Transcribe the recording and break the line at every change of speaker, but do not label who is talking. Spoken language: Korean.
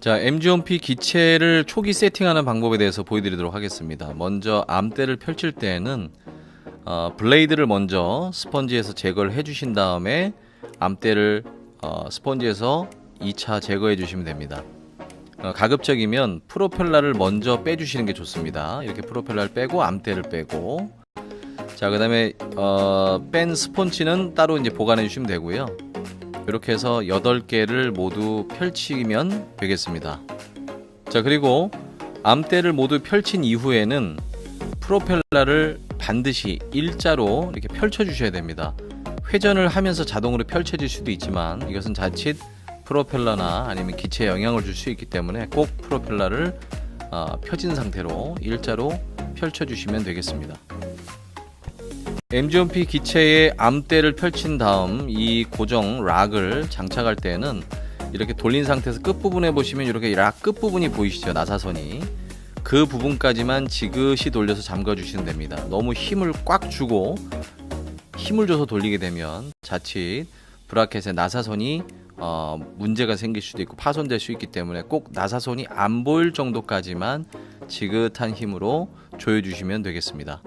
자, MGOP 기체를 초기 세팅하는 방법에 대해서 보여드리도록 하겠습니다. 먼저 암대를 펼칠 때에는 어, 블레이드를 먼저 스펀지에서 제거를 해주신 다음에 암대를 어, 스펀지에서 2차 제거해 주시면 됩니다. 어, 가급적이면 프로펠러를 먼저 빼주시는 게 좋습니다. 이렇게 프로펠러를 빼고 암대를 빼고 자 그 다음에 어, 뺀 스펀지는 따로 이제 보관해 주시면 되고요. 이렇게 해서 8개를 모두 펼치면 되겠습니다. 자 그리고 암대를 모두 펼친 이후에는 프로펠러를 반드시 일자로 이렇게 펼쳐 주셔야 됩니다. 회전을 하면서 자동으로 펼쳐질 수도 있지만 이것은 자칫 프로펠러나 아니면 기체에 영향을 줄 수 있기 때문에 꼭 프로펠러를 어, 펴진 상태로 일자로 펼쳐 주시면 되겠습니다. MGMP 기체의 암대를 펼친 다음 이 고정 락을 장착할 때는 이렇게 돌린 상태에서 끝부분에 보시면 이렇게 락 끝부분이 보이시죠? 나사선이. 그 부분까지만 지그시 돌려서 잠가 주시면 됩니다. 너무 힘을 꽉 주고 힘을 줘서 돌리게 되면 자칫 브라켓의 나사선이 어, 문제가 생길 수도 있고 파손될 수 있기 때문에 꼭 나사선이 안 보일 정도까지만 지긋한 힘으로 조여주시면 되겠습니다.